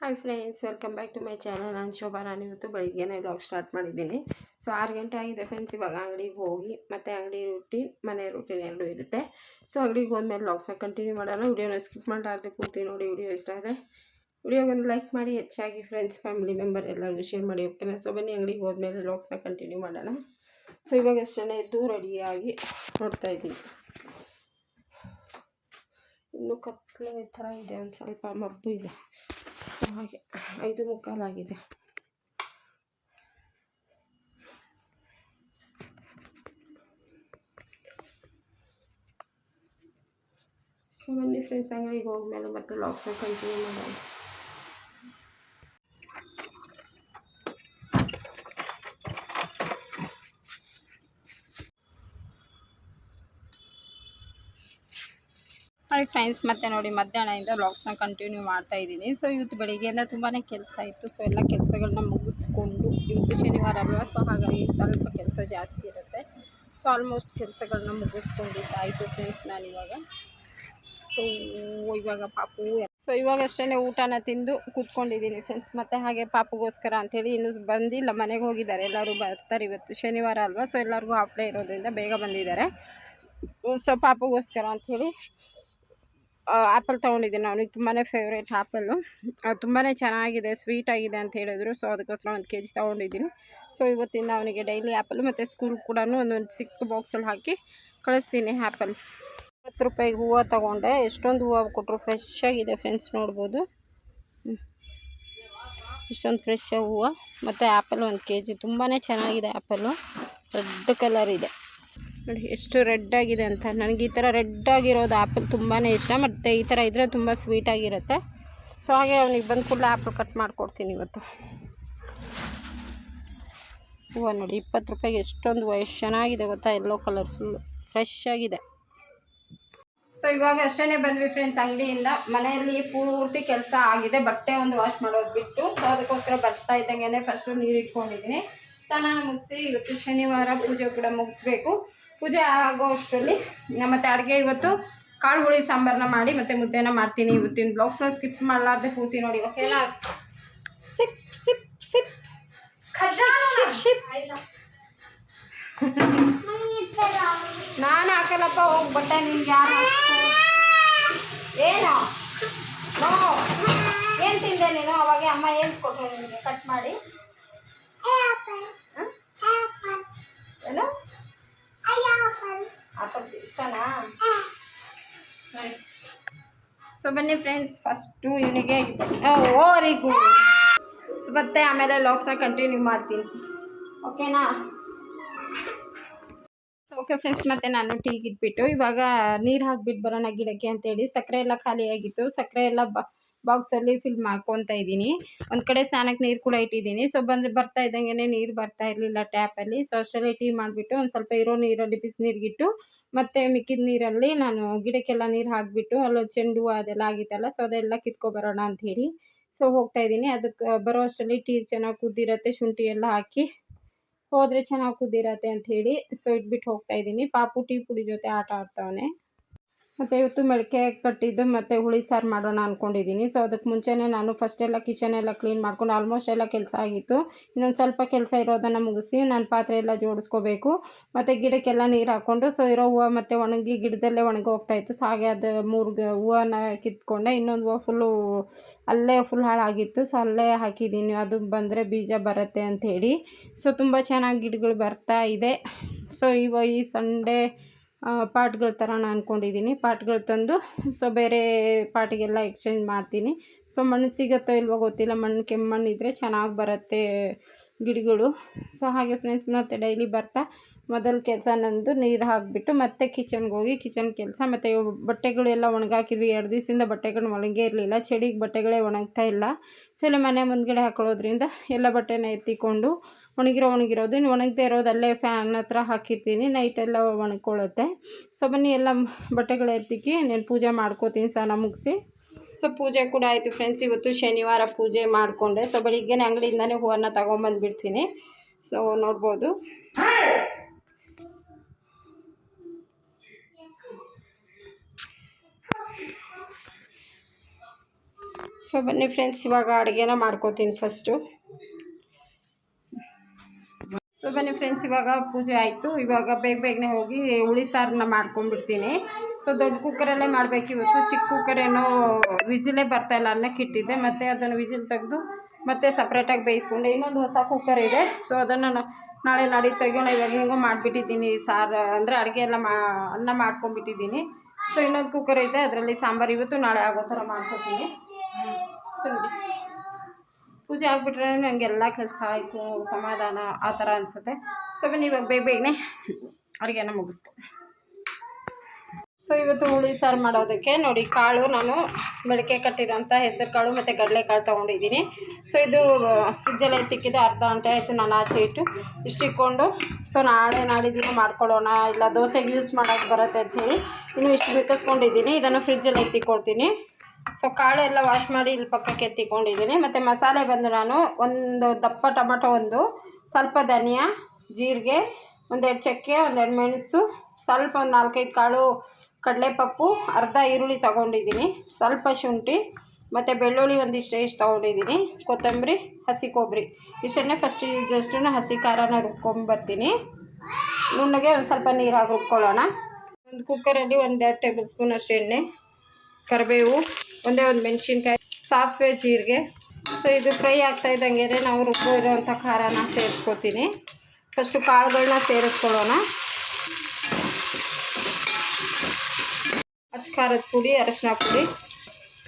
Hi friends welcome back to my channel ನಾನು ಶೋಭಾ ನಾನು ಇವತ್ತು ಬೆಳಿಗ್ಗೆನೇ ಬ್ಲಾಗ್ ಸ್ಟಾರ್ಟ್ ಮಾಡಿದ್ದೀನಿ. ಸೊ ಆರು ಗಂಟೆ ಆಗಿದೆ ಫ್ರೆಂಡ್ಸ್ ಇವಾಗ ಅಂಗಡಿಗೆ ಹೋಗಿ, ಮತ್ತು ಅಂಗಡಿ ರೂಟೀನ್ ಮನೆ ರೂಟೀನ್ ಎರಡೂ ಇರುತ್ತೆ. ಸೊ ಅಂಗಡಿಗೆ ಹೋದ್ಮೇಲೆ ಬ್ಲಾಗ್ಸ್ನ ಕಂಟಿನ್ಯೂ ಮಾಡೋಣ. ವಿಡಿಯೋನ ಸ್ಕಿಪ್ ಮಾಡಲಾರ್ದೆ ಪೂರ್ತಿ ನೋಡಿ ವಿಡಿಯೋ ಇಷ್ಟ ಆದರೆ. ವಿಡಿಯೋಗೊಂದು ಲೈಕ್ ಮಾಡಿ, ಹೆಚ್ಚಾಗಿ ಫ್ರೆಂಡ್ಸ್ ಫ್ಯಾಮಿಲಿ ಮೆಂಬರ್ ಎಲ್ಲರಿಗೂ ಶೇರ್ ಮಾಡಿ ಓಕೆನಾ ಸೊ ಬನ್ನಿ ಅಂಗಡಿಗೆ ಹೋದ್ಮೇಲೆ ಬ್ಲಾಗ್ಸ್ನ ಕಂಟಿನ್ಯೂ ಮಾಡೋಣ. ಸೊ ಇವಾಗ ಅಷ್ಟೇ ಎದ್ದು ರೆಡಿಯಾಗಿ ನೋಡ್ತಾ ಇದ್ದೀನಿ. ಇನ್ನೂ ಕತ್ಲೆ ಥರ ಇದೆ ಒಂದು ಸ್ವಲ್ಪ ಮಬ್ಬು ಇದೆ. ಸೊ, ಹಾಗೆ ಐದು ಮುಕ್ಕಾಲಾಗಿದೆ. ಸೊ, ಬನ್ನಿ ಫ್ರೆಂಡ್ಸ್ ಅಂಗಡಿಗೆ ಹೋದ್ಮೇಲೆ ಮತ್ತೆ ಲಾಕ್ಡೌನ್ ಕಂಟಿನ್ಯೂ ಮಾಡೋಣ. ಹಾಯ್ ಫ್ರೆಂಡ್ಸ್ ಮತ್ತೆ ನೋಡಿ ಮಧ್ಯಾಹ್ನದಿಂದ ವ್ಲಾಗ್ಸ್ನ ಕಂಟಿನ್ಯೂ ಮಾಡ್ತಾ ಇದ್ದೀನಿ. ಸೊ ಇವತ್ತು ಬೆಳಿಗ್ಗೆಯಿಂದ ತುಂಬಾ ಕೆಲಸ ಇತ್ತು. ಸೊ ಎಲ್ಲ ಕೆಲಸಗಳನ್ನ ಮುಗಿಸ್ಕೊಂಡು ಇವತ್ತು ಶನಿವಾರ ಅಲ್ವಾ ಸೊ ಹಾಗಾಗಿ ಸ್ವಲ್ಪ ಕೆಲಸ ಜಾಸ್ತಿ ಇರುತ್ತೆ. ಸೊ ಆಲ್ಮೋಸ್ಟ್ ಕೆಲಸಗಳನ್ನ ಮುಗಿಸ್ಕೊಂಡಿದ್ದಾಯಿತು ಫ್ರೆಂಡ್ಸ್ ನಾನಿವಾಗ ಸೊ ಇವಾಗ. ಪಾಪು ಸೊ ಇವಾಗ ಅಷ್ಟೇ ಊಟನ ತಿಂದು ಕೂತ್ಕೊಂಡಿದ್ದೀನಿ ಫ್ರೆಂಡ್ಸ್ ಮತ್ತು ಹಾಗೆ ಪಾಪುಗೋಸ್ಕರ ಅಂಥೇಳಿ ಇನ್ನೂ ಬಂದಿಲ್ಲ. ಮನೆಗೆ ಹೋಗಿದ್ದಾರೆ. ಎಲ್ಲರೂ ಬರ್ತಾರೆ ಇವತ್ತು ಶನಿವಾರ ಅಲ್ವಾ? ಸೊ ಎಲ್ಲರಿಗೂ ಹಾಫ್ ಡೇ ಇರೋದ್ರಿಂದ ಬೇಗ ಬಂದಿದ್ದಾರೆ. ಸೊ ಪಾಪುಗೋಸ್ಕರ ಅಂಥೇಳಿ ಆ್ಯಪಲ್ ತೊಗೊಂಡಿದ್ದೀನಿ ಅವನಿಗೆ ತುಂಬಾ ಫೇವ್ರೇಟ್ ಆ್ಯಪಲ್ಲು ತುಂಬಾ ಚೆನ್ನಾಗಿದೆ ಸ್ವೀಟ್ ಆಗಿದೆ ಅಂತ ಹೇಳಿದ್ರು. ಸೊ ಅದಕ್ಕೋಸ್ಕರ ಒಂದು ಕೆ ಜಿ ತೊಗೊಂಡಿದ್ದೀನಿ. ಸೊ ಇವತ್ತಿಂದ ಅವನಿಗೆ ಡೈಲಿ ಆ್ಯಪಲ್ ಮತ್ತು ಸ್ಕೂಲ್ ಕೂಡ ಒಂದೊಂದು ಚಿಕ್ಕ ಬಾಕ್ಸಲ್ಲಿ ಹಾಕಿ ಕಳಿಸ್ತೀನಿ ಆ್ಯಪಲ್ ಇಪ್ಪತ್ತು ರೂಪಾಯಿಗೆ ಹೂವು ತೊಗೊಂಡೆ. ಎಷ್ಟೊಂದು ಹೂವು ಕೊಟ್ಟರು ಫ್ರೆಶ್ ಆಗಿದೆ ಫ್ರೆಂಡ್ಸ್ ನೋಡ್ಬೋದು. ಇಷ್ಟೊಂದು ಫ್ರೆಶ್ ಹೂವು. ಮತ್ತು ಆ್ಯಪಲ್ ಒಂದು ಕೆ ಜಿ ತುಂಬಾ ಚೆನ್ನಾಗಿದೆ ಆ್ಯಪಲ್ಲು ರೆಡ್ ಕಲರ್ ಇದೆ. ನೋಡಿ, ಎಷ್ಟು ಆಗಿದೆ ಅಂತ. ನನಗೆ ಈ ಥರ ರೆಡ್ ಆಗಿರೋದು ಆ್ಯಪಲ್ ತುಂಬಾ ಇಷ್ಟ. ಮತ್ತು ಈ ಥರ ಇದ್ದರೆ ತುಂಬ ಸ್ವೀಟಾಗಿರುತ್ತೆ ಸೊ, ಹಾಗೆ ಅವನಿಗೆ ಬಂದು ಕೂಡಲೇ ಆ್ಯಪಲ್ ಕಟ್ ಮಾಡಿಕೊಡ್ತೀನಿ ಇವತ್ತು. ಹೂವು ನೋಡಿ, ಇಪ್ಪತ್ತು ರೂಪಾಯಿಗೆ ಎಷ್ಟೊಂದು ಎಷ್ಟು ಚೆನ್ನಾಗಿದೆ ಗೊತ್ತಾ? ಎಲ್ಲೋ ಕಲರ್ ಫುಲ್ಲು ಫ್ರೆಶ್ ಆಗಿದೆ. ಸೊ ಇವಾಗ ಅಷ್ಟೇ ಬಂದ್ವಿ ಫ್ರೆಂಡ್ಸ್ ಅಂಗಡಿಯಿಂದ. ಮನೆಯಲ್ಲಿ ಪೂರ್ತಿ ಕೆಲಸ ಆಗಿದೆ. ಬಟ್ಟೆ ಒಂದು ವಾಶ್ ಮಾಡೋದು ಬಿಟ್ಟು. ಸೊ ಅದಕ್ಕೋಸ್ಕರ ಬರ್ತಾ ಇದ್ದಂಗೆ ಫಸ್ಟು ನೀರು ಇಟ್ಕೊಂಡಿದ್ದೀನಿ. ಸ್ನಾನ ಮುಗಿಸಿ ಇವತ್ತು ಶನಿವಾರ ಪೂಜೆ ಕೂಡ ಮುಗಿಸ್ಬೇಕು. ಪೂಜೆ ಆಗೋ ಅಷ್ಟರಲ್ಲಿ ಮತ್ತು ಅಡುಗೆ ಇವತ್ತು ಕಾಳು ಹುಳಿ ಸಾಂಬಾರನ್ನ ಮಾಡಿ ಮತ್ತು ಮುದ್ದೆನ ಮಾಡ್ತೀನಿ ಇವತ್ತಿನ ಬ್ಲಾಗ್ಸ್ನ ಸ್ಕಿಪ್ ಮಾಡಲಾರ್ದೆ ಕೂತಿ ನೋಡಿ ಓಕೆನಾ ಸಿಪ್ ಸಿಪ್ ಸಿಪ್ ಶಿಪ್ ಶಿಪ್ ನಾನು ಹಾಕಲ್ಲಪ್ಪ ಹೋಗಿ ಬಟ್ಟೆ ನಿನ್ಗೆ ಯಾರು ಏನು? ನೋ. ಏನು ತಿಂದೆ ನೀನು? ಅವಾಗ ಅಮ್ಮ ಏನು ಕೊಟ್ಟರು ನಿಮಗೆ ಕಟ್ ಮಾಡಿ? ಇಷ್ಟನಾ? ಸೊ ಬನ್ನಿ ಫ್ರೆಂಡ್ಸ್ ಫಸ್ಟು ಇವನಿಗೆ ಸೊ ಮತ್ತೆ ಆಮೇಲೆ ಲಾಕ್ಸ್ನ ಕಂಟಿನ್ಯೂ ಮಾಡ್ತೀನಿ. ಓಕೆನಾ ಸೊ ಓಕೆ ಫ್ರೆಂಡ್ಸ್ ಮತ್ತೆ ನಾನು ಟೀಗಿಟ್ಬಿಟ್ಟು ಇವಾಗ ನೀರು ಹಾಕ್ಬಿಟ್ಟು ಬರೋಣ ಗಿಡಕ್ಕೆ ಅಂತೇಳಿ ಸಕ್ಕರೆ ಎಲ್ಲ ಖಾಲಿಯಾಗಿತ್ತು. ಸಕ್ಕರೆ ಎಲ್ಲ ಬ ಬಾಕ್ಸಲ್ಲಿ ಫಿಲ್ ಮಾಡ್ಕೊತಾ ಇದ್ದೀನಿ. ಒಂದು ಕಡೆ ಸ್ನಾನಕ್ಕೆ ನೀರು ಕೂಡ ಇಟ್ಟಿದ್ದೀನಿ. ಸೊ ಬಂದು ಬರ್ತಾ ಇದ್ದಂಗೆ ನೀರು ಬರ್ತಾ ಇರಲಿಲ್ಲ ಟ್ಯಾಪಲ್ಲಿ ಸೊ ಅಷ್ಟರಲ್ಲಿ ಟೀ ಮಾಡಿಬಿಟ್ಟು ಒಂದು ಸ್ವಲ್ಪ ಇರೋ ನೀರಲ್ಲಿ ಬಿಸಿನೀರಿಗಿಟ್ಟು ಮತ್ತು ಮಿಕ್ಕಿದ ನೀರಲ್ಲಿ ನಾನು ಗಿಡಕ್ಕೆಲ್ಲ ನೀರು ಹಾಕಿಬಿಟ್ಟು ಅಲ್ಲೋ ಚೆಂಡು ಹೂವು ಅದೆಲ್ಲ ಆಗಿತ್ತಲ್ಲ ಸೊ ಅದೆಲ್ಲ ಕಿತ್ಕೊಬರೋಣ ಅಂಥೇಳಿ ಸೊ ಹೋಗ್ತಾ ಇದ್ದೀನಿ. ಅದಕ್ಕೆ ಬರೋ ಅಷ್ಟರಲ್ಲಿ ಟೀ ಚೆನ್ನಾಗಿ ಕುದ್ದಿರತ್ತೆ ಶುಂಠಿ ಎಲ್ಲ ಹಾಕಿ ಹೋದರೆ ಚೆನ್ನಾಗಿ ಕುದ್ದಿರತ್ತೆ ಅಂಥೇಳಿ ಸೊ ಇಟ್ಬಿಟ್ಟು ಹೋಗ್ತಾ ಇದ್ದೀನಿ. ಪಾಪು ಟೀ ಪುಡಿ ಜೊತೆ ಆಟ ಆಡ್ತಾವನೆ. ಮತ್ತು ಇವತ್ತು ಮೆಳಕೆ ಕಟ್ಟಿದ್ದು ಮತ್ತು ಹುಳಿ ಸಾರು ಮಾಡೋಣ ಅಂದ್ಕೊಂಡಿದ್ದೀನಿ ಸೊ ಅದಕ್ಕೆ ಮುಂಚೆನೇ ನಾನು ಫಸ್ಟ್ ಎಲ್ಲ ಕಿಚನ್ ಎಲ್ಲ ಕ್ಲೀನ್ ಮಾಡ್ಕೊಂಡು ಆಲ್ಮೋಸ್ಟ್ ಎಲ್ಲ ಕೆಲಸ ಆಗಿತ್ತು. ಇನ್ನೊಂದು ಸ್ವಲ್ಪ ಕೆಲಸ ಇರೋದನ್ನು ಮುಗಿಸಿ ನಾನು ಪಾತ್ರೆ ಎಲ್ಲ ಜೋಡಿಸ್ಕೋಬೇಕು. ಮತ್ತು ಗಿಡಕ್ಕೆಲ್ಲ ನೀರು ಹಾಕ್ಕೊಂಡು ಸೊ ಇರೋ ಹೂವು ಮತ್ತು ಒಣಗಿ ಗಿಡದಲ್ಲೇ ಒಣಗಿ ಹೋಗ್ತಾ ಇತ್ತು. ಸೊ ಹಾಗೆ ಅದು ಮೂರು ಹೂವನ್ನ ಕಿತ್ಕೊಂಡೆ, ಇನ್ನೊಂದು ಹೂವು ಫುಲ್ಲು ಅಲ್ಲೇ ಫುಲ್ ಹಾಳಾಗಿತ್ತು. ಸೊ ಅಲ್ಲೇ ಹಾಕಿದ್ದೀನಿ. ಅದು ಬಂದರೆ ಬೀಜ ಬರುತ್ತೆ ಅಂಥೇಳಿ ಸೊ ತುಂಬ ಚೆನ್ನಾಗಿ ಗಿಡಗಳು ಬರ್ತಾ ಇದೆ. ಸೊ ಇವ ಈ ಸಂಡೇ ಪಾಟ್ಗಳ ತರೋಣ ಅಂದ್ಕೊಂಡಿದ್ದೀನಿ ಪಾಟ್ಗಳು ತಂದು ಸೊ ಬೇರೆ ಪಾಟಿಗೆಲ್ಲ ಎಕ್ಸ್ಚೇಂಜ್ ಮಾಡ್ತೀನಿ. ಸೊ ಮಣ್ಣು ಸಿಗುತ್ತೋ ಇಲ್ವೋ ಗೊತ್ತಿಲ್ಲ. ಮಣ್ಣು ಕೆಮ್ಮಣ್ಣು ಇದ್ದರೆ ಚೆನ್ನಾಗಿ ಬರುತ್ತೆ ಗಿಡಗಳು. ಸೊ ಹಾಗೆ ಫ್ರೆಂಡ್ಸ್ ಮತ್ತು ಡೈಲಿ ಬರ್ತಾ ಮೊದಲ ಕೆಲಸ ನಂದು ನೀರು ಹಾಕಿಬಿಟ್ಟು ಮತ್ತೆ ಕಿಚನ್ಗೆ ಹೋಗಿ ಕಿಚನ್ ಕೆಲಸ, ಮತ್ತು ಇವು ಬಟ್ಟೆಗಳು ಎಲ್ಲ ಒಣಗಾಕಿದ್ವಿ. ಎರಡು ದಿವಸದಿಂದ ಬಟ್ಟೆಗಳು ಒಣಗೇ ಇರಲಿಲ್ಲ. ಚಳಿಗೆ ಬಟ್ಟೆಗಳೇ ಒಣಗ್ತಾ ಇಲ್ಲ. ಸೊ ಇಲ್ಲಿ ಮನೆ ಮುಂದ್ಗಡೆ ಹಾಕೊಳ್ಳೋದ್ರಿಂದ ಎಲ್ಲ ಬಟ್ಟೆನ ಎತ್ತಿಕೊಂಡು ಒಣಗಿರೋ ಒಣಗಿರೋದು. ಇನ್ನು ಒಣಗದೇ ಇರೋದು ಅಲ್ಲೇ ಫ್ಯಾನ್ ಹತ್ರ ಹಾಕಿರ್ತೀನಿ. ನೈಟೆಲ್ಲ ಒಣಕೊಳ್ಳುತ್ತೆ ಸೊ ಬನ್ನಿ ಎಲ್ಲ ಬಟ್ಟೆಗಳು ಎತ್ತಿಕ್ಕಿ ನಾನು ಪೂಜೆ ಮಾಡ್ಕೋತೀನಿ ಸ್ನಾನ ಮುಗಿಸಿ ಸೊ ಪೂಜೆ ಕೂಡ ಆಯಿತು ಫ್ರೆಂಡ್ಸ್ ಇವತ್ತು ಶನಿವಾರ ಪೂಜೆ ಮಾಡಿಕೊಂಡೆ. ಸೊ ಬೆಳಿಗ್ಗೆ ಅಂಗಡಿಯಿಂದನೇ ಹೂವನ್ನು ತೊಗೊಂಬಂದುಬಿಡ್ತೀನಿ. ಸೊ ನೋಡ್ಬೋದು. ಸೊ ಬನ್ನಿ ಫ್ರೆಂಡ್ಸ್ ಇವಾಗ ಅಡುಗೆನ ಮಾಡ್ಕೋತೀನಿ ಫಸ್ಟು ಸೊ ಬನ್ನಿ ಫ್ರೆಂಡ್ಸ್ ಇವಾಗ ಪೂಜೆ ಆಯಿತು. ಇವಾಗ ಬೇಗ ಬೇಗನೆ ಹೋಗಿ ಹುಳಿ ಸಾರನ್ನ ಮಾಡ್ಕೊಂಡ್ಬಿಡ್ತೀನಿ. ಸೊ ದೊಡ್ಡ ಕುಕ್ಕರಲ್ಲೇ ಮಾಡಬೇಕು ಇವತ್ತು. ಚಿಕ್ಕ ಕುಕ್ಕರ್ ಏನೋ ವಿಜಿಲೇ ಬರ್ತಾಯಿಲ್ಲ ಅನ್ನಕ್ಕೆ ಇಟ್ಟಿದ್ದೆ. ಮತ್ತು ಅದನ್ನು ವಿಜಿಲ್ ತೆಗೆದು ಮತ್ತೆ ಸಪ್ರೇಟಾಗಿ ಬೇಯಿಸ್ಕೊಂಡೆ. ಇನ್ನೊಂದು ಹೊಸ ಕುಕ್ಕರ್ ಇದೆ. ಸೊ ಅದನ್ನು ನಾಳೆ ನಾಡಿ ತೆಗೋಣ ಇವಾಗ ಹೆಂಗೋ ಮಾಡಿಬಿಟ್ಟಿದ್ದೀನಿ ಸಾರು, ಅಂದರೆ ಅಡುಗೆ ಎಲ್ಲ ಮಾ ಅನ್ನ ಮಾಡ್ಕೊಂಡ್ಬಿಟ್ಟಿದ್ದೀನಿ. ಸೊ ಇನ್ನೊಂದು ಕುಕ್ಕರ್ ಇದೆ. ಅದರಲ್ಲಿ ಸಾಂಬಾರು ಇವತ್ತು ನಾಳೆ ಆಗೋ ಥರ ಮಾಡ್ಕೊತೀನಿ. ಸರಿ. ಪೂಜೆ ಆಗಿಬಿಟ್ರೆ ನನಗೆಲ್ಲ ಕೆಲಸ ಆಯಿತು, ಸಮಾಧಾನ ಆ ಥರ ಅನಿಸುತ್ತೆ. ಸೊ ಬನ್ನಿ, ಇವಾಗ ಬೇಗ ಬೇಗನೆ ಅಡುಗೆನ ಮುಗಿಸ್ಕೊ. ಸೊ ಇವತ್ತು ಹುಳಿ ಸಾರು ಮಾಡೋದಕ್ಕೆ ನೋಡಿ, ಕಾಳು ನಾನು ಬೆಳಗ್ಗೆ ಕಟ್ಟಿರೋಂಥ ಹೆಸರು ಕಾಳು ಮತ್ತು ಕಡಲೆಕಾಳು ತೊಗೊಂಡಿದ್ದೀನಿ. ಸೊ ಇದು ಫ್ರಿಜ್ಜಲ್ಲಿ ತಿಕ್ಕಿದ್ದು ಅರ್ಧ ಗಂಟೆ ಆಯಿತು, ನಾನು ಆಚೆ ಇಟ್ಟು ಇಷ್ಟಿಕ್ಕೊಂಡು ಸೊ ನಾಳೆ ನಾಡಿದ್ದೀನಿ ಮಾಡ್ಕೊಳ್ಳೋಣ, ಇಲ್ಲ ದೋಸೆಗೆ ಯೂಸ್ ಮಾಡೋಕ್ಕೆ ಬರುತ್ತೆ ಅಂತ ಹೇಳಿ, ಇನ್ನು ಇಷ್ಟು ಬಿಕ್ಕಿಸ್ಕೊಂಡಿದ್ದೀನಿ ಇದನ್ನು ಫ್ರಿಜ್ಜಲ್ಲಿ ಎತ್ತಿಕೊಡ್ತೀನಿ ಸೊ ಕಾಳು ಎಲ್ಲ ವಾಶ್ ಮಾಡಿ ಇಲ್ಲಿ ಪಕ್ಕಕ್ಕೆ ಎತ್ತಿಕೊಂಡಿದ್ದೀನಿ. ಮತ್ತು ಮಸಾಲೆ ಬಂದು ನಾನು ಒಂದು ದಪ್ಪ ಟೊಮಟೊ ಒಂದು, ಸ್ವಲ್ಪ ಧನಿಯಾ, ಜೀರಿಗೆ, ಒಂದೆರಡು ಚಕ್ಕೆ, ಒಂದೆರಡು ಮೆಣಸು, ಸ್ವಲ್ಪ ಒಂದು ನಾಲ್ಕೈದು ಕಾಳು ಕಡಲೆಪಪ್ಪು, ಅರ್ಧ ಈರುಳ್ಳಿ ತೊಗೊಂಡಿದ್ದೀನಿ. ಸ್ವಲ್ಪ ಶುಂಠಿ, ಮತ್ತು ಬೆಳ್ಳುಳ್ಳಿ ಒಂದಿಷ್ಟು ಇಷ್ಟು ತೊಗೊಂಡಿದ್ದೀನಿ. ಕೊತ್ತಂಬರಿ, ಹಸಿ ಕೊಬ್ಬರಿ. ಇಷ್ಟನ್ನೇ ಫಸ್ಟ್ ಇದ್ದಷ್ಟು ಹಸಿ ಖಾರನ ರುಬ್ಕೊಂಬರ್ತೀನಿ ನುಣ್ಣಗೆ ಒಂದು ಸ್ವಲ್ಪ ನೀರಾಗಿ ರುಬ್ಕೊಳ್ಳೋಣ. ಒಂದು ಕುಕ್ಕರಲ್ಲಿ ಒಂದೆರಡು ಟೇಬಲ್ ಸ್ಪೂನ್ ಅಷ್ಟು ಎಣ್ಣೆ, ಕರಿಬೇವು ಒಂದೇ ಒಂದು ಮೆಣಸಿನ್ಕಾಯಿ, ಸಾಸಿವೆ, ಜೀರಿಗೆ. ಸೊ ಇದು ಫ್ರೈ ಆಗ್ತಾ ಇದ್ದಂಗೆ ನಾವು ರುಬ್ಬೋ ಇರೋವಂಥ ಖಾರನ ಸೇರಿಸ್ಕೋತೀನಿ. ಫಸ್ಟು ಕಾಳುಗಳನ್ನ ಸೇರಿಸ್ಕೊಳ್ಳೋಣ. ಅಚ್ಚ ಖಾರದ ಪುಡಿ, ಅರಶಿನ ಪುಡಿ.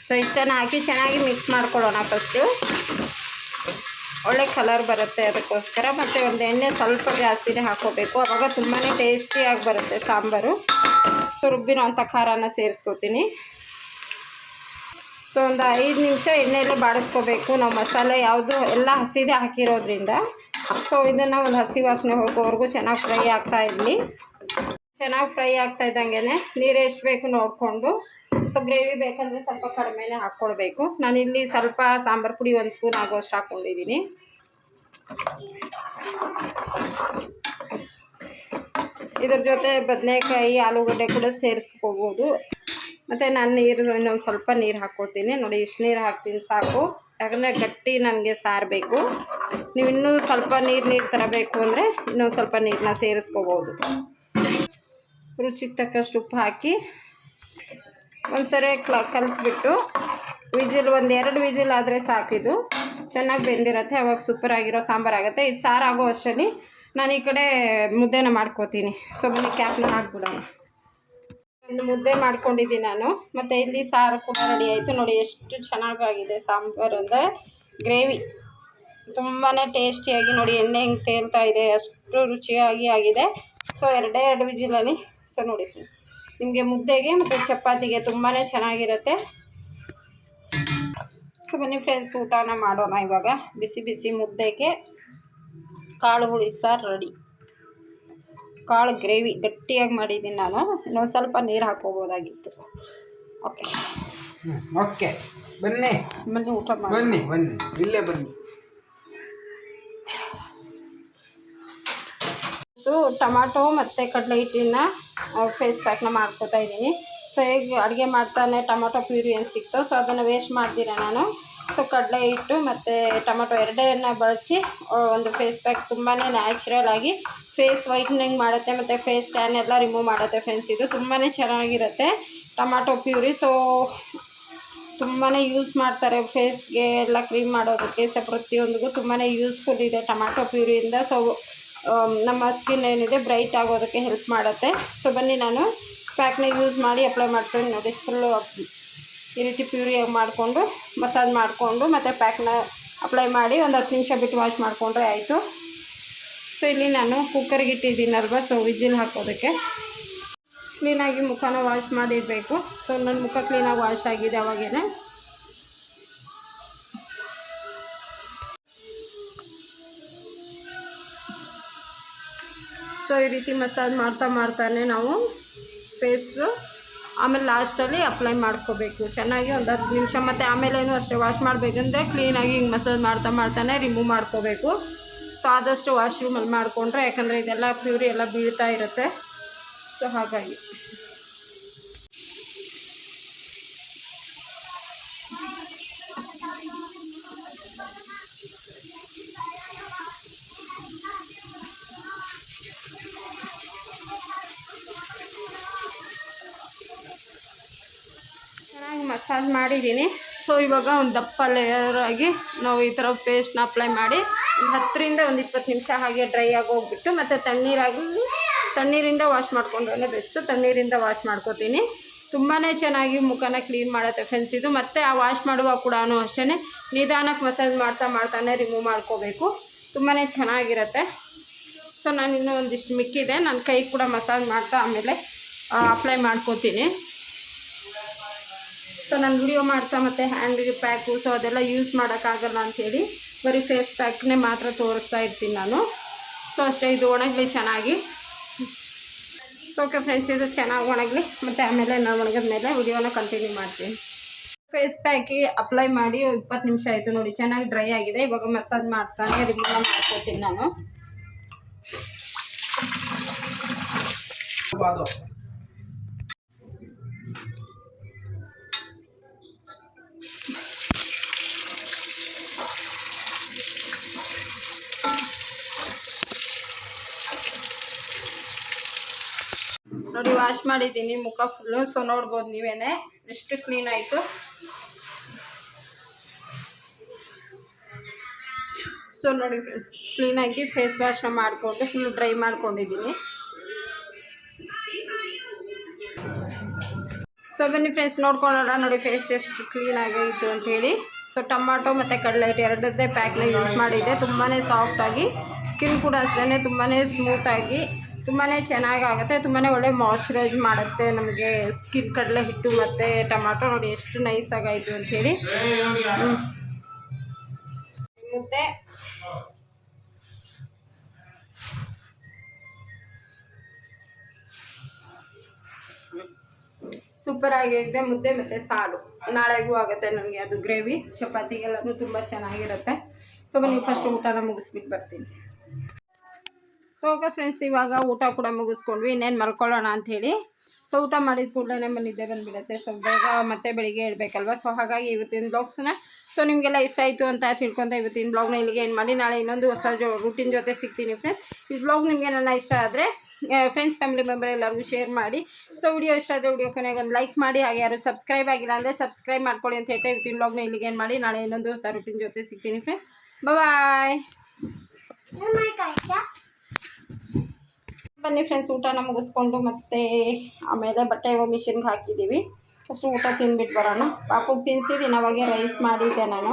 ಸೊ ಇಷ್ಟನ್ನು ಹಾಕಿ ಚೆನ್ನಾಗಿ ಮಿಕ್ಸ್ ಮಾಡ್ಕೊಳ್ಳೋಣ ಫಸ್ಟು ಒಳ್ಳೆ ಕಲರ್ ಬರುತ್ತೆ ಅದಕ್ಕೋಸ್ಕರ. ಮತ್ತು ಒಂದು ಎಣ್ಣೆ ಸ್ವಲ್ಪ ಜಾಸ್ತಿನೇ ಹಾಕೋಬೇಕು ಆವಾಗ ತುಂಬಾ ಟೇಸ್ಟಿಯಾಗಿ ಬರುತ್ತೆ ಸಾಂಬಾರು. ಸೊ ರುಬ್ಬಿರೋಂಥ ಖಾರನ ಸೇರಿಸ್ಕೊತೀನಿ. ಸೊ ಒಂದು ಐದು ನಿಮಿಷ ಎಣ್ಣೆಯಲ್ಲೇ ಬಾಡಿಸ್ಕೋಬೇಕು. ನಾವು ಮಸಾಲೆ ಯಾವುದು ಎಲ್ಲ ಹಸಿದೇ ಹಾಕಿರೋದ್ರಿಂದ. ಸೊ ಇದನ್ನು ಒಂದು ಹಸಿ ವಾಸನೆ ಹೋಗೋವರೆಗೂ ಚೆನ್ನಾಗಿ ಫ್ರೈ ಆಗ್ತಾ ಇರಲಿ. ಚೆನ್ನಾಗಿ ಫ್ರೈ ಆಗ್ತಾ ಇದ್ದಂಗೆ ನೀರು ಎಷ್ಟು ಬೇಕು ನೋಡಿಕೊಂಡು. ಸೊ ಗ್ರೇವಿ ಬೇಕಂದರೆ ಸ್ವಲ್ಪ ಕಡಿಮೆನೇ ಹಾಕ್ಕೊಳ್ಬೇಕು ಇಲ್ಲಿ ಸ್ವಲ್ಪ ಸಾಂಬಾರು ಪುಡಿ ಒಂದು ಸ್ಪೂನ್ ಆಗೋಷ್ಟು ಹಾಕ್ಕೊಂಡಿದ್ದೀನಿ ಇದ್ರ ಜೊತೆ ಬದನೆಕಾಯಿ, ಆಲೂಗಡ್ಡೆ ಕೂಡ ಸೇರಿಸ್ಕೋಬೋದು. ಮತ್ತು ನಾನು ನೀರು ಇನ್ನೊಂದು ಸ್ವಲ್ಪ ನೀರು ಹಾಕ್ಕೊಳ್ತೀನಿ ನೋಡಿ, ಇಷ್ಟು ನೀರು ಹಾಕ್ತೀನಿ, ಸಾಕು. ಯಾಕಂದರೆ ಗಟ್ಟಿ ನನಗೆ ಸಾರು ಬೇಕು ನೀವು ಇನ್ನೂ ಸ್ವಲ್ಪ ನೀರು ನೀರು ತರಬೇಕು ಅಂದರೆ ಇನ್ನೊಂದು ಸ್ವಲ್ಪ ನೀರನ್ನ ಸೇರಿಸ್ಕೋಬೋದು. ರುಚಿಗೆ ತಕ್ಕಷ್ಟು ಉಪ್ಪು ಹಾಕಿ ಒಂದ್ಸರಿ ಕ್ಲ, ಕಲಿಸ್ಬಿಟ್ಟು ವಿಜಿಲ್ ಒಂದು ಎರಡು ವಿಜಿಲ್ ಆದರೆ ಸಾಕಿದು ಚೆನ್ನಾಗಿ ಬೆಂದಿರುತ್ತೆ, ಅವಾಗ ಸೂಪರ್ ಆಗಿರೋ ಸಾಂಬಾರು ಆಗುತ್ತೆ. ಇದು ಸಾರು ಆಗೋ ಅಷ್ಟರಲ್ಲಿ ನಾನು ಈ ಕಡೆ ಮುದ್ದೆನ ಮಾಡ್ಕೋತೀನಿ. ಸೊ ಬನ್ನಿ ಕ್ಯಾಪ್ನ ಹಾಕ್ಬಿಡೋಣ. ಒಂದು ಮುದ್ದೆ ಮಾಡ್ಕೊಂಡಿದ್ದೀನಿ ನಾನು. ಮತ್ತು ಇಲ್ಲಿ ಸಾರು ಕೂಡ ರೆಡಿ ಆಯಿತು. ನೋಡಿ ಎಷ್ಟು ಚೆನ್ನಾಗಾಗಿದೆ ಸಾಂಬಾರು ಅಂದರೆ. ಗ್ರೇವಿ ತುಂಬಾ ಟೇಸ್ಟಿಯಾಗಿ ನೋಡಿ ಎಣ್ಣೆ ಹೆಂಗೆ ತೇಲ್ತಾ ಇದೆ, ಅಷ್ಟು ರುಚಿಯಾಗಿ ಆಗಿದೆ. ಸೊ ಎರಡೇ ಎರಡು ವಿಜಿಲಲ್ಲಿ ಸೊ ನೋಡಿ ಫ್ರೆಂಡ್ಸ್ ನಿಮಗೆ ಮುದ್ದೆಗೆ ಮತ್ತು ಚಪಾತಿಗೆ ತುಂಬಾ ಚೆನ್ನಾಗಿರುತ್ತೆ. ಸೊ ಬನ್ನಿ ಫ್ರೆಂಡ್ಸ್ ಊಟನ ಮಾಡೋಣ ಇವಾಗ. ಬಿಸಿ ಬಿಸಿ ಮುದ್ದೆಗೆ ಕಾಳು ಹುಳಿ ಸಾರು ರೆಡಿ ಕಾಳು ಗ್ರೇವಿ ಗಟ್ಟಿಯಾಗಿ ಮಾಡಿದ್ದೀನಿ ನಾನು. ಇನ್ನೊಂದು ಸ್ವಲ್ಪ ನೀರು ಹಾಕೋಬೋದಾಗಿತ್ತು ಓಕೆ ಓಕೆ ಬನ್ನಿ. ಬನ್ನಿ ಊಟ ಮಾಡಿ. ಬನ್ನಿ ಬನ್ನಿ. ಇಲ್ಲೇ ಬನ್ನಿ. ಇದು ಟೊಮಾಟೊ ಮತ್ತು ಕಡಲೆ ಹಿಟ್ಟಿನ ಫೇಸ್ ಪ್ಯಾಕ್ನ ಮಾಡ್ಕೊತಾ ಇದ್ದೀನಿ. ಸೊ ಹೇಗೆ ಅಡುಗೆ ಮಾಡ್ತಾನೆ ಟೊಮಾಟೊ ಪ್ಯೂರಿ ಏನು ಸಿಕ್ತು ಸೊ ಅದನ್ನು ವೇಸ್ಟ್ ಮಾಡ್ದಿರ ನಾನು. ಸೊ ಕಡಲೆ ಹಿಟ್ಟು ಮತ್ತು ಟೊಮೆಟೊ ಎರಡನ್ನ ಬಳಸಿ ಒಂದು ಫೇಸ್ ಪ್ಯಾಕ್ ತುಂಬಾ ನ್ಯಾಚುರಲ್ ಆಗಿ ಫೇಸ್ ವೈಟ್ನಿಂಗ್ ಮಾಡುತ್ತೆ, ಮತ್ತು ಫೇಸ್ ಟ್ಯಾನ್ ಎಲ್ಲ ರಿಮೂವ್ ಮಾಡುತ್ತೆ ಫ್ರೆಂಡ್ಸ್ ಇದು ತುಂಬಾ ಚೆನ್ನಾಗಿರುತ್ತೆ. ಟೊಮಾಟೊ ಪ್ಯೂರಿ ಸೊ ತುಂಬಾ ಯೂಸ್ ಮಾಡ್ತಾರೆ ಫೇಸ್ಗೆ ಎಲ್ಲ ಕ್ರೀಮ್ ಮಾಡೋದಕ್ಕೆ. ಸೊ ಪ್ರತಿಯೊಂದಿಗೂ ತುಂಬಾ ಯೂಸ್ಫುಲ್ ಇದೆ ಟೊಮ್ಯಾಟೊ ಪ್ಯೂರಿಯಿಂದ. ಸೊ ನಮ್ಮ ಸ್ಕಿನ್ ಏನಿದೆ ಬ್ರೈಟ್ ಆಗೋದಕ್ಕೆ ಹೆಲ್ಪ್ ಮಾಡುತ್ತೆ. ಸೊ ಬನ್ನಿ ನಾನು ಪ್ಯಾಕ್ನ ಯೂಸ್ ಮಾಡಿ ಅಪ್ಲೈ ಮಾಡ್ತೀನಿ ನೋಡಿ. ಫುಲ್ಲು ಈ ರೀತಿ ಪ್ಯೂರಿಯಾಗಿ ಮಾಡಿಕೊಂಡು ಮಸಾಜ್ ಮಾಡಿಕೊಂಡು ಮತ್ತು ಪ್ಯಾಕ್ನ ಅಪ್ಲೈ ಮಾಡಿ ಒಂದು ಹತ್ತು ನಿಮಿಷ ಬಿಟ್ಟು ವಾಶ್ ಮಾಡಿಕೊಂಡ್ರೆ ಆಯಿತು. ಸೊ ಇಲ್ಲಿ ನಾನು ಕುಕ್ಕರ್ಗೆ ಇಟ್ಟಿದ್ದೀನಲ್ವ ಸೊ ವಿಜಿಲ್ ಹಾಕೋದಕ್ಕೆ. ಕ್ಲೀನಾಗಿ ಮುಖನ ವಾಶ್ ಮಾಡಿರಬೇಕು. ಸೊ ನನ್ನ ಮುಖ ಕ್ಲೀನಾಗಿ ವಾಶ್ ಆಗಿದೆ ಅವಾಗೇನೆ. ಸೊ ಈ ರೀತಿ ಮಸಾಜ್ ಮಾಡ್ತಾ ಮಾಡ್ತಾನೆ ನಾವು ಫೇಸು ಆಮೇಲೆ ಲಾಸ್ಟಲ್ಲಿ ಅಪ್ಲೈ ಮಾಡ್ಕೋಬೇಕು. ಚೆನ್ನಾಗಿ ಒಂದು ಹತ್ತು ನಿಮಿಷ ಮತ್ತು ಆಮೇಲೇನು ಅಷ್ಟೇ ವಾಶ್ ಮಾಡಬೇಕಂದ್ರೆ ಕ್ಲೀನಾಗಿ ಹಿಂಗೆ ಮಸಾಜ್ ಮಾಡ್ತಾ ಮಾಡ್ತಾನೆ ರಿಮೂವ್ ಮಾಡ್ಕೋಬೇಕು. ಸೊ ಆದಷ್ಟು ವಾಶ್ರೂಮಲ್ಲಿ ಮಾಡಿಕೊಂಡ್ರೆ ಯಾಕಂದರೆ ಇದೆಲ್ಲ ಪ್ಯೂರಿ ಎಲ್ಲ ಬೀಳ್ತಾ ಇರುತ್ತೆ. ಸೊ ಹಾಗಾಗಿ. ಮಸಾಜ್ ಮಾಡಿದ್ದೀನಿ. ಸೊ ಇವಾಗ ಒಂದು ದಪ್ಪ ಲೇಯರ್ ಆಗಿ ನಾವು ಈ ಥರ ಪೇಸ್ಟ್ನ ಅಪ್ಲೈ ಮಾಡಿ ಒಂದು ಹತ್ತರಿಂದ ಒಂದು ಇಪ್ಪತ್ತು ನಿಮಿಷ ಹಾಗೆ ಡ್ರೈ ಆಗಿ ಹೋಗ್ಬಿಟ್ಟು ಮತ್ತು ತಣ್ಣೀರಾಗಿ ತಣ್ಣೀರಿಂದ ವಾಶ್ ಮಾಡ್ಕೊಂಡ್ರೆ ಬೆಸ್ಟು ತಣ್ಣೀರಿಂದ ವಾಶ್ ಮಾಡ್ಕೋತೀನಿ. ತುಂಬಾ ಚೆನ್ನಾಗಿ ಮುಖನ ಕ್ಲೀನ್ ಮಾಡುತ್ತೆ ಫ್ರೆಂಡ್ಸ್ ಇದು ಮತ್ತು ಆ ವಾಶ್ ಮಾಡುವಾಗ ಕೂಡ ಅಷ್ಟೇ ನಿಧಾನಕ್ಕೆ ಮಸಾಜ್ ಮಾಡ್ತಾ ಮಾಡ್ತಾನೆ ರಿಮೂವ್ ಮಾಡ್ಕೋಬೇಕು. ತುಂಬಾ ಚೆನ್ನಾಗಿರುತ್ತೆ. ಸೊ ನಾನು ಇನ್ನೂ ಒಂದಿಷ್ಟು ಮಿಕ್ಕಿದೆ. ನನ್ನ ಕೈ ಕೂಡ ಮಸಾಜ್ ಮಾಡ್ತಾ ಆಮೇಲೆ ಅಪ್ಲೈ ಮಾಡ್ಕೋತೀನಿ. ಸೊ ನಾನು ವಿಡಿಯೋ ಮಾಡ್ತಾ ಮತ್ತು ಹ್ಯಾಂಡ್ ಪ್ಯಾಕು ಸೊ ಅದೆಲ್ಲ ಯೂಸ್ ಮಾಡೋಕ್ಕಾಗಲ್ಲ ಅಂಥೇಳಿ ಬರೀ ಫೇಸ್ ಪ್ಯಾಕ್ನೇ ಮಾತ್ರ ತೋರಿಸ್ತಾ ಇರ್ತೀನಿ ನಾನು. ಸೊ ಅಷ್ಟೇ, ಇದು ಒಣಗಲಿ ಚೆನ್ನಾಗಿ. ಓಕೆ ಫ್ರೆಂಡ್ಸ್ ಇದು ಚೆನ್ನಾಗಿ ಒಣಗಲಿ. ಮತ್ತು ಆಮೇಲೆ ನಾನು ಒಣಗಿದ ಮೇಲೆ ವಿಡಿಯೋನ ಕಂಟಿನ್ಯೂ ಮಾಡ್ತೀನಿ ಫೇಸ್ ಪ್ಯಾಕಿಗೆ ಅಪ್ಲೈ ಮಾಡಿ ಇಪ್ಪತ್ತು ನಿಮಿಷ ಆಯಿತು ನೋಡಿ, ಚೆನ್ನಾಗಿ ಡ್ರೈ ಆಗಿದೆ. ಇವಾಗ ಮಸಾಜ್ ಮಾಡ್ತಾನೆ ರಿಮೂವ್ ಮಾಡ್ಕೋತೀನಿ ನಾನು. ನೋಡಿ ವಾಶ್ ಮಾಡಿದ್ದೀನಿ. ಮುಖ ಫುಲ್ಲು ಸೊ ನೋಡ್ಬೋದು ನೀವೇನೆ. ಎಷ್ಟು ಕ್ಲೀನ್ ಆಯಿತು. ಸೊ ನೋಡಿ ಕ್ಲೀನಾಗಿ ಫೇಸ್ ವಾಶ್ನ ಮಾಡಿಕೊಂಡು ಫುಲ್ ಡ್ರೈ ಮಾಡ್ಕೊಂಡಿದ್ದೀನಿ. ಸೊ ಬನ್ನಿ ಫ್ರೆಂಡ್ಸ್ ನೋಡ್ಕೊಳ್ಳೋಣ. ನೋಡಿ ಫೇಸ್ ಎಷ್ಟು ಕ್ಲೀನ್ ಆಗೈತು ಅಂಥೇಳಿ ಸೊ ಟೊಮಾಟೊ ಮತ್ತು ಕಡಲೆ ಹಿಟ್ಟು ಎರಡರದ್ದೇ ಪ್ಯಾಕ್ನ ಯೂಸ್ ಮಾಡಿದ್ದೆ. ತುಂಬಾ ಸಾಫ್ಟಾಗಿ ಸ್ಕಿನ್ ಕೂಡ ಅಷ್ಟೇ ತುಂಬಾ ಸ್ಮೂತಾಗಿ ತುಂಬಾ ಚೆನ್ನಾಗಾಗುತ್ತೆ ತುಂಬಾ ಒಳ್ಳೆ ಮಾಯ್ಶ್ಚರೈಸ್ ಮಾಡುತ್ತೆ, ನಮಗೆ ಸ್ಕಿನ್ ಕಡಲೆ ಹಿಟ್ಟು ಮತ್ತು ಟೊಮಾಟೊ ನೋಡಿ ಎಷ್ಟು ನೈಸ್ ಆಗಾಯಿತು ಅಂಥೇಳಿ ಮತ್ತೆ? ಸೂಪರ್ ಆಗಿದೆ ಮುದ್ದೆ ಮತ್ತು ಸಾರು. ನಾಳೆಗೂ ಆಗುತ್ತೆ ನನಗೆ ಅದು ಗ್ರೇವಿ ಚಪಾತಿಗೆಲ್ಲನೂ ತುಂಬ ಚೆನ್ನಾಗಿರುತ್ತೆ. ಸೊ ಬನ್ನಿ ಫಸ್ಟ್ ಊಟನ ಮುಗಿಸ್ಬಿಟ್ಟು ಬರ್ತೀನಿ. ಸೊ ಓಕೆ ಫ್ರೆಂಡ್ಸ್ ಇವಾಗ ಊಟ ಕೂಡ ಮುಗಿಸ್ಕೊಂಡ್ವಿ. ಇನ್ನೇನು ಮಲ್ಕೊಳ್ಳೋಣ ಅಂಥೇಳಿ. ಸೊ ಊಟ ಮಾಡಿದ ಕೂಡಲೇ ನಿದ್ದೆ ಬಂದುಬಿಡುತ್ತೆ. ಸೊ ಬೇಗ ಮತ್ತೆ ಬೆಳಿಗ್ಗೆ ಇಡಬೇಕಲ್ವ ಸೊ ಹಾಗಾಗಿ ಇವತ್ತಿನ ಬ್ಲಾಗ್ಸ್ನ ಸೊ ನಿಮಗೆಲ್ಲ ಇಷ್ಟ ಆಯಿತು ಅಂತ ತಿಳ್ಕೊಂತ ಇವತ್ತಿನ ಬ್ಲಾಗ್ನ ಇಲ್ಲಿಗೆ ಏನು ಮಾಡಿ. ನಾಳೆ ಇನ್ನೊಂದು ಹೊಸ ಜೊ ರೂಟಿನ್ ಜೊತೆ ಸಿಗ್ತೀನಿ ಫ್ರೆಂಡ್ಸ್ ಈ ಬ್ಲಾಗ್ ನಿಮಗೆ ನನ್ನ ಇಷ್ಟ ಆದರೆ ಫ್ರೆಂಡ್ಸ್ ಫ್ಯಾಮಿಲಿ ಮೆಂಬರ್ ಎಲ್ಲರಿಗೂ ಶೇರ್ ಮಾಡಿ. ಸೊ ವಿಡಿಯೋ ಇಷ್ಟ ಆದರೆ ವಿಡಿಯೋ ಕೊನೆಗೆ ಒಂದು ಲೈಕ್ ಮಾಡಿ. ಹಾಗೆ ಯಾರು ಸಬ್ಸ್ಕ್ರೈಬ್ ಆಗಿಲ್ಲ ಅಂದರೆ ಸಬ್ಸ್ಕ್ರೈಬ್ ಮಾಡ್ಕೊಳ್ಳಿ ಅಂತ ಹೇಳ್ತಾ ಇವತ್ತಿನ ಬ್ಲಾಗ್ನ ಇಲ್ಲಿಗೆ ಏನು ಮಾಡಿ. ನಾಳೆ ಇನ್ನೊಂದು ಹೊಸ ರೂಟಿನ್ ಜೊತೆ ಸಿಗ್ತೀನಿ ಫ್ರೆಂಡ್ಸ್ ಬಾಯ್ ಬನ್ನಿ ಫ್ರೆಂಡ್ಸ್ ಊಟನ ಮುಗಿಸ್ಕೊಂಡು ಮತ್ತೆ ಆಮೇಲೆ ಬಟ್ಟೆ ಮಿಷಿನ್ಗೆ ಹಾಕಿದ್ದೀವಿ ಫಸ್ಟ್ ಊಟ ತಿಂದ್ಬಿಟ್ಟು ಬರೋಣ. ಪಾಪುಗೆ ತಿನ್ಸಿದ್ದೀನಿ ಅವಾಗೆ ರೈಸ್ ಮಾಡಿದ್ದೆ ನಾನು.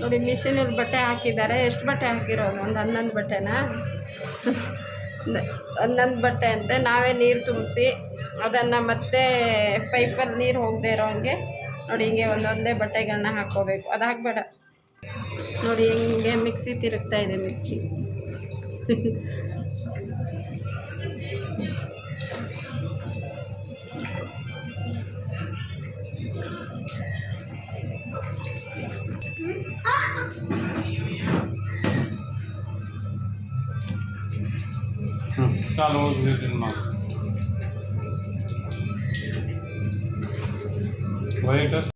ನೋಡಿ ಮಿಷಿನಲ್ಲಿ ಬಟ್ಟೆ ಹಾಕಿದ್ದಾರೆ. ಎಷ್ಟು ಬಟ್ಟೆ ಹಾಕಿರೋದು? ಒಂದು ಹನ್ನೊಂದು ಬಟ್ಟೆನಾ? ಹನ್ನೊಂದು ಬಟ್ಟೆ ಅಂತೆ. ನಾವೇ ನೀರು ತುಂಬಿಸಿ ಅದನ್ನು ಮತ್ತೆ ಪೈಪಲ್ಲಿ ನೀರು ಹೋಗದೆ ಇರೋ ಹಂಗೆ ನೋಡಿ ಹಿಂಗೆ ಒಂದೊಂದೇ ಬಟ್ಟೆಗಳನ್ನ ಹಾಕ್ಕೋಬೇಕು. ಅದು ಹಾಕಬೇಡ. ನೋಡಿ ಹಿಂಗೆ ಮಿಕ್ಸಿ ತಿರುಗ್ತಾ ಇದೆ ಮಿಕ್ಸಿ. ચાલો later